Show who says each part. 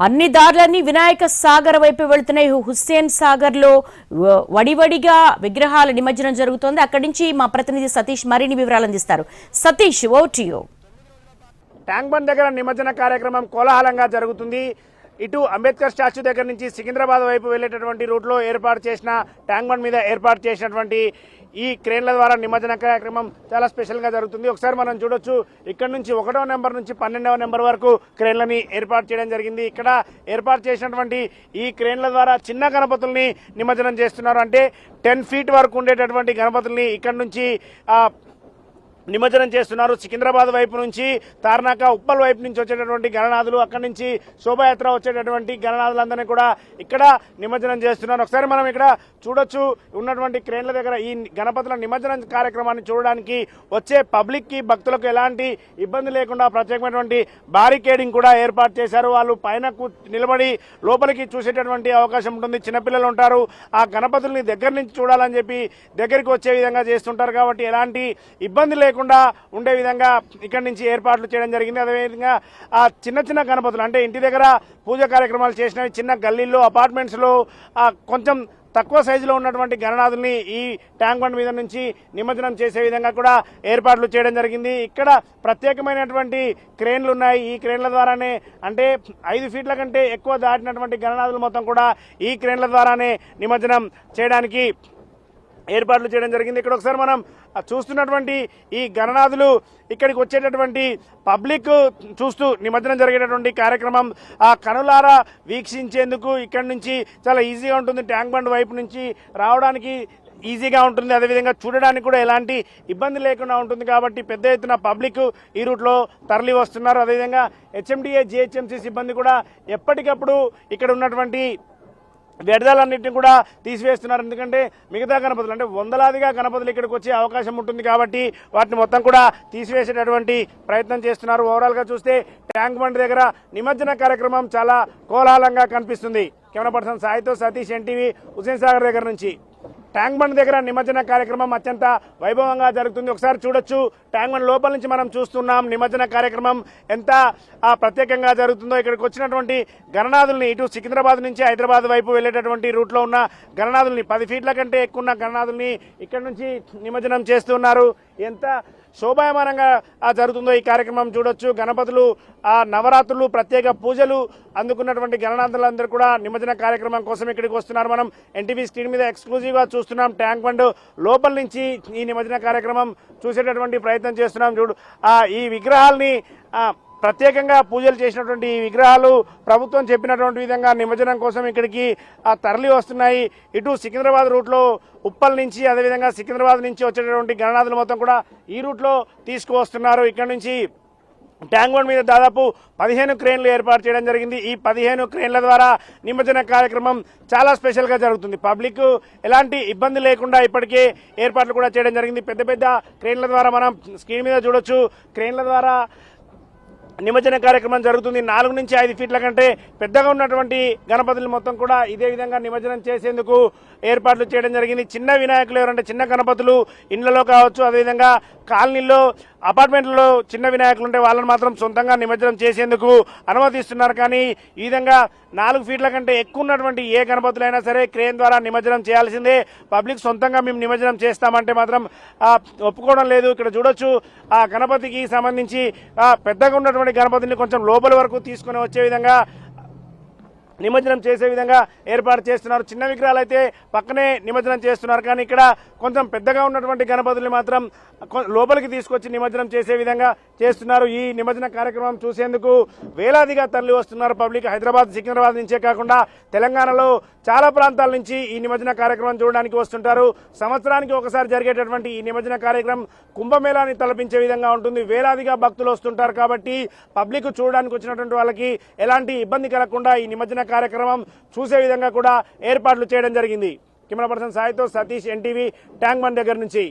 Speaker 1: అన్ని దారులన్నీ వినాయక సాగర్ వైపు వెళ్తున్నాయి. హుస్సేన్ సాగర్లో వ- వడివడిగా విగ్రహాల నిమజ్జనం జరుగుతోంది. అక్కడి నుంచి మా ప్రతినిధి సతీష్ మరిన్ని వివరాలు అందిస్తారు. సతీష్ ఓ
Speaker 2: ట్యాంక్ బండ్ దగ్గర నిమజ్జన కార్యక్రమం కోలాహలంగా జరుగుతుంది. ఇటు అంబేద్కర్ స్టాచ్యూ దగ్గర నుంచి సికింద్రాబాద్ వైపు వెళ్ళేటటువంటి రూట్లో ఏర్పాటు చేసిన ట్యాంక్ బండ్ మీద ఏర్పాటు చేసినటువంటి ఈ క్రేన్ల ద్వారా నిమజ్జన కార్యక్రమం చాలా స్పెషల్గా జరుగుతుంది. ఒకసారి మనం చూడొచ్చు ఇక్కడ నుంచి ఒకటో నెంబర్ నుంచి పన్నెండవ నెంబర్ వరకు క్రేన్లని ఏర్పాటు చేయడం జరిగింది. ఇక్కడ ఏర్పాటు చేసినటువంటి ఈ క్రేన్ల ద్వారా చిన్న గణపతుల్ని నిమజ్జనం చేస్తున్నారు. అంటే టెన్ ఫీట్ వరకు ఉండేటటువంటి గణపతుల్ని ఇక్కడ నుంచి నిమజ్జనం చేస్తున్నారు. సికింద్రాబాద్ వైపు నుంచి తార్నాక ఉప్పల్ వైపు నుంచి వచ్చేటటువంటి గణనాథులు అక్కడి నుంచి శోభాయాత్ర వచ్చేటటువంటి గణనాథులందరినీ కూడా ఇక్కడ నిమజ్జనం చేస్తున్నారు. ఒకసారి మనం ఇక్కడ చూడొచ్చు ఉన్నటువంటి క్రేన్ల దగ్గర ఈ గణపతుల నిమజ్జనం కార్యక్రమాన్ని చూడడానికి వచ్చే పబ్లిక్కి భక్తులకు ఎలాంటి ఇబ్బంది లేకుండా ప్రత్యేకమైనటువంటి బారికేడింగ్ కూడా ఏర్పాటు చేశారు. వాళ్ళు పైన కూ- నిలబడి లోపలికి చూసేటటువంటి అవకాశం ఉంటుంది. చిన్నపిల్లలు ఉంటారు. ఆ గణపతుల్ని దగ్గర నుంచి చూడాలని చెప్పి దగ్గరికి వచ్చే విధంగా చేస్తుంటారు కాబట్టి ఎలాంటి ఇబ్బంది లేకుండా ఉండే విధంగా ఇక్కడి నుంచి ఏర్పాట్లు చేయడం జరిగింది. అదేవిధంగా ఆ చిన్న చిన్న గణపతులు అంటే ఇంటి దగ్గర పూజ కార్యక్రమాలు చేసినవి చిన్న గల్లీల్లో అపార్ట్మెంట్స్లో కొంచెం తక్కువ సైజులో ఉన్నటువంటి గణనాథుల్ని ఈ ట్యాంక్ బండ్ మీద నుంచి నిమజ్జనం చేసే విధంగా కూడా ఏర్పాట్లు చేయడం జరిగింది. ఇక్కడ ప్రత్యేకమైనటువంటి క్రేన్లు ఉన్నాయి. ఈ క్రేన్ల ద్వారానే అంటే ఐదు ఫీట్ల కంటే ఎక్కువ దాటినటువంటి గణనాథులు మొత్తం కూడా ఈ క్రేన్ల ద్వారానే నిమజ్జనం చేయడానికి ఏర్పాట్లు చేయడం జరిగింది. ఇక్కడ ఒకసారి మనం చూస్తున్నటువంటి ఈ గణనాథులు ఇక్కడికి వచ్చేటటువంటి పబ్లిక్ చూస్తూ నిమజ్జనం జరిగేటటువంటి కార్యక్రమం ఆ కనులారా వీక్షించేందుకు ఇక్కడి నుంచి చాలా ఈజీగా ఉంటుంది. ట్యాంక్ బండ్ వైపు నుంచి రావడానికి ఈజీగా ఉంటుంది. అదేవిధంగా చూడడానికి కూడా ఎలాంటి ఇబ్బంది లేకుండా ఉంటుంది. కాబట్టి పెద్ద ఎత్తున పబ్లిక్ ఈ రూట్లో తరలి వస్తున్నారు. అదేవిధంగా హెచ్ఎండిఏ జిహెచ్ఎంసీ సిబ్బంది కూడా ఎప్పటికప్పుడు ఇక్కడ ఉన్నటువంటి వ్యర్థాలన్నింటినీ కూడా తీసివేస్తున్నారు. ఎందుకంటే మిగతా గణపతులు అంటే వందలాదిగా గణపతులు ఇక్కడికి వచ్చే అవకాశం ఉంటుంది కాబట్టి వాటిని మొత్తం కూడా తీసివేసేటటువంటి ప్రయత్నం చేస్తున్నారు. ఓవరాల్గా చూస్తే ట్యాంక్ బండ్ దగ్గర నిమజ్జన కార్యక్రమం చాలా కోలాహలంగా కనిపిస్తుంది. కెమెరా పర్సన్ సాయితో సతీష్ ఎన్టీవీ హుసేన్ సాగర్ దగ్గర నుంచి. ట్యాంక్ బండ్ దగ్గర నిమజ్జన కార్యక్రమం అత్యంత వైభవంగా జరుగుతుంది. ఒకసారి చూడొచ్చు. ట్యాంక్ బండ్ లోపల నుంచి మనం చూస్తున్నాం నిమజ్జన కార్యక్రమం ఎంత ప్రత్యేకంగా జరుగుతుందో. ఇక్కడికి వచ్చినటువంటి గణనాథుల్ని ఇటు సికింద్రాబాద్ నుంచి హైదరాబాద్ వైపు వెళ్ళేటటువంటి రూట్లో ఉన్న గణనాథుల్ని పది ఫీట్ల కంటే ఎక్కువ ఉన్న గణనాథుల్ని ఇక్కడ నుంచి నిమజ్జనం చేస్తున్నారు. ఎంత శోభాయమానంగా జరుగుతుందో ఈ కార్యక్రమం చూడొచ్చు. గణపతులు ఆ నవరాత్రులు ప్రత్యేక పూజలు అందుకున్నటువంటి గణనాథులందరూ కూడా నిమజ్జన కార్యక్రమం కోసం ఇక్కడికి వస్తున్నారు. మనం ఎన్టీవీ స్క్రీన్ మీద ఎక్స్క్లూజివ్గా చూస్తున్నాం. ట్యాంక్ బండ్ లోపల నుంచి ఈ నిమజ్జన కార్యక్రమం చూసేటటువంటి ప్రయత్నం చేస్తున్నాం. చూడు ఈ విగ్రహాల్ని ప్రత్యేకంగా పూజలు చేసినటువంటి విగ్రహాలు ప్రభుత్వం చెప్పినటువంటి విధంగా నిమజ్జనం కోసం ఇక్కడికి ఆ, తరలి వస్తున్నాయి. ఇటు సికింద్రాబాద్ రూట్లో ఉప్పల్ నుంచి అదేవిధంగా సికింద్రాబాద్ నుంచి వచ్చేటటువంటి గణనాథులు మొత్తం కూడా ఈ రూట్లో తీసుకువస్తున్నారు. ఇక్కడ నుంచి ట్యాంక్ బండ్ మీద దాదాపు పదిహేను క్రేన్లు ఏర్పాటు చేయడం జరిగింది. ఈ పదిహేను క్రేన్ల ద్వారా నిమజ్జన కార్యక్రమం చాలా స్పెషల్గా జరుగుతుంది. పబ్లిక్ ఎలాంటి ఇబ్బంది లేకుండా ఇప్పటికే ఏర్పాట్లు కూడా చేయడం జరిగింది. పెద్ద పెద్ద క్రేన్ల ద్వారా మనం స్క్రీన్ మీద చూడొచ్చు. క్రేన్ల ద్వారా నిమజ్జన కార్యక్రమం జరుగుతుంది. నాలుగు నుంచి ఐదు ఫీట్ల కంటే పెద్దగా ఉన్నటువంటి గణపతులు మొత్తం కూడా ఇదే విధంగా నిమజ్జనం చేసేందుకు ఏర్పాట్లు చేయడం జరిగింది. చిన్న వినాయకులు ఎవరంటే చిన్న గణపతులు ఇండ్లలో కావచ్చు అదేవిధంగా కాలనీల్లో అపార్ట్మెంట్లలో చిన్న వినాయకులు ఉంటే వాళ్ళని మాత్రం సొంతంగా నిమజ్జనం చేసేందుకు అనుమతిస్తున్నారు. కానీ ఈ విధంగా నాలుగు ఫీట్ల కంటే ఎక్కువ ఉన్నటువంటి ఏ గణపతులైనా సరే క్రేన్ ద్వారా నిమజ్జనం చేయాల్సిందే. పబ్లిక్ సొంతంగా మేము నిమజ్జనం చేస్తామంటే మాత్రం ఒప్పుకోవడం లేదు. ఇక్కడ చూడొచ్చు ఆ గణపతికి సంబంధించి పెద్దగా ఉన్నటువంటి గణపతిని కొంచెం లోపల వరకు తీసుకొని వచ్చే విధంగా నిమజ్జనం చేసే విధంగా ఏర్పాటు చేస్తున్నారు. చిన్న విగ్రహాలు అయితే పక్కనే నిమజ్జనం చేస్తున్నారు. కానీ ఇక్కడ కొంచెం పెద్దగా ఉన్నటువంటి గణపతుల్ని మాత్రం లోపలికి తీసుకొచ్చి నిమజ్జనం చేసే విధంగా చేస్తున్నారు. ఈ నిమజ్జన కార్యక్రమం చూసేందుకు వేలాదిగా తరలి వస్తున్నారు పబ్లిక్. హైదరాబాద్ సికింద్రాబాద్ నుంచే కాకుండా తెలంగాణలో చాలా ప్రాంతాల నుంచి ఈ నిమజ్జన కార్యక్రమం చూడడానికి వస్తుంటారు. సంవత్సరానికి ఒకసారి జరిగేటటువంటి ఈ నిమజ్జన కార్యక్రమం కుంభమేళాన్ని తలపించే విధంగా ఉంటుంది. వేలాదిగా భక్తులు వస్తుంటారు కాబట్టి పబ్లిక్ చూడడానికి వచ్చినటువంటి వాళ్ళకి ఎలాంటి ఇబ్బంది కలగకుండా ఈ నిమజ్జన కార్యక్రమం చూసే విధంగా కూడా ఏర్పాట్లు చేయడం జరిగింది. కెమెరా పర్సన్ సాయితో సతీష్ ఎన్టీవీ ట్యాంక్ బండ్ దగ్గర నుంచి.